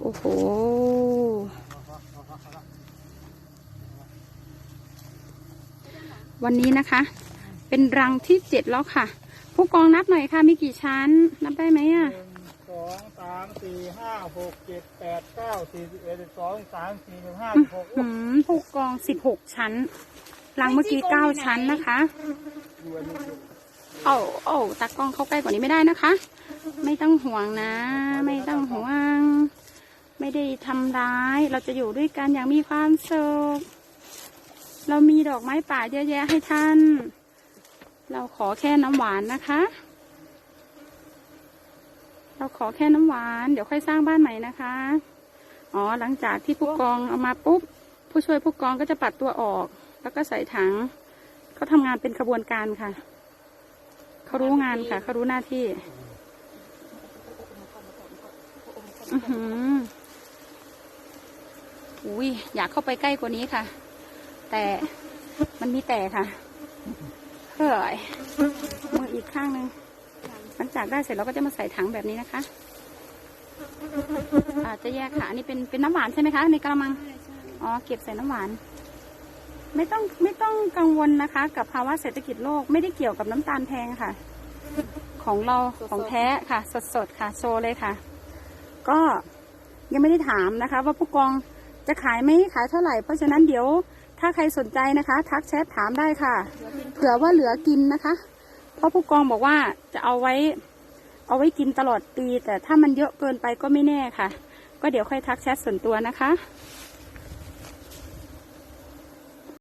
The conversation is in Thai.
โอ้โห วันนี้นะคะ เป็นรังที่เจ็ดแล้วค่ะ ผู้กองนับหน่อยค่ะ มีกี่ชั้น นับได้ไหมอะหนึ่งสองสามสี่ห้าหกเจ็ดแปดเก้าสี่สิบเอ็ดสิบสองสามสี่สิบห้าอื้สิอบหกหือผู้กองสิบหกชั้น รังเมื่อกี้เก้าชั้นนะคะอยู่อันนี้โอ้โอ้ตากล้องเข้าใกล้กว่านี้ไม่ได้นะคะ ไม่ต้องห่วงนะ ไม่ต้องห่วง ไม่ได้ทำร้าย เราจะอยู่ด้วยกันอย่างมีความสุข เรามีดอกไม้ป่าเยอะแยะให้ท่าน เราขอแค่น้ำหวานนะคะ เราขอแค่น้ำหวาน เดี๋ยวค่อยสร้างบ้านใหม่นะคะ อ๋อ หลังจากที่ผู้กองเอามาปุ๊บ ผู้ช่วยผู้กองก็จะปัดตัวออก แล้วก็ใส่ถังเขาทำงานเป็นขบวนการค่ะ เขารู้งานค่ะ เขารู้หน้าที่ อือหือ อุ้ยอยากเข้าไปใกล้กว่านี้ค่ะ แต่มันมีแต่ค่ะเฮ้ยมืออีกข้างหนึ่งหลังจากได้เสร็จเราก็จะมาใส่ถังแบบนี้นะคะอาจจะแยกค่ะอันนี้เป็นเป็นน้ำหวานใช่ไหมคะ ในกระมังอ๋อเก็บใส่น้ำหวาน ไม่ต้องไม่ต้องกังวลนะคะ กับภาวะเศรษฐกิจโลกไม่ได้เกี่ยวกับน้ำตาลแพงค่ะ ของเราของแท้ค่ะ สดๆค่ะโชว์เลยค่ะ ก็ยังไม่ได้ถามนะคะ ว่าผู้กอง จะขายไหมขายเท่าไหร่ เพราะฉะนั้นเดี๋ยวถ้าใครสนใจนะคะ ทักแชทถามได้ค่ะ เผื่อว่าเหลือกินนะคะ เพราะผู้กองบอกว่าจะเอาไว้ เอาไว้กินตลอดปี แต่ถ้ามันเยอะเกินไปก็ไม่แน่ค่ะ ก็เดี๋ยวค่อยทักแชทส่วนตัวนะคะ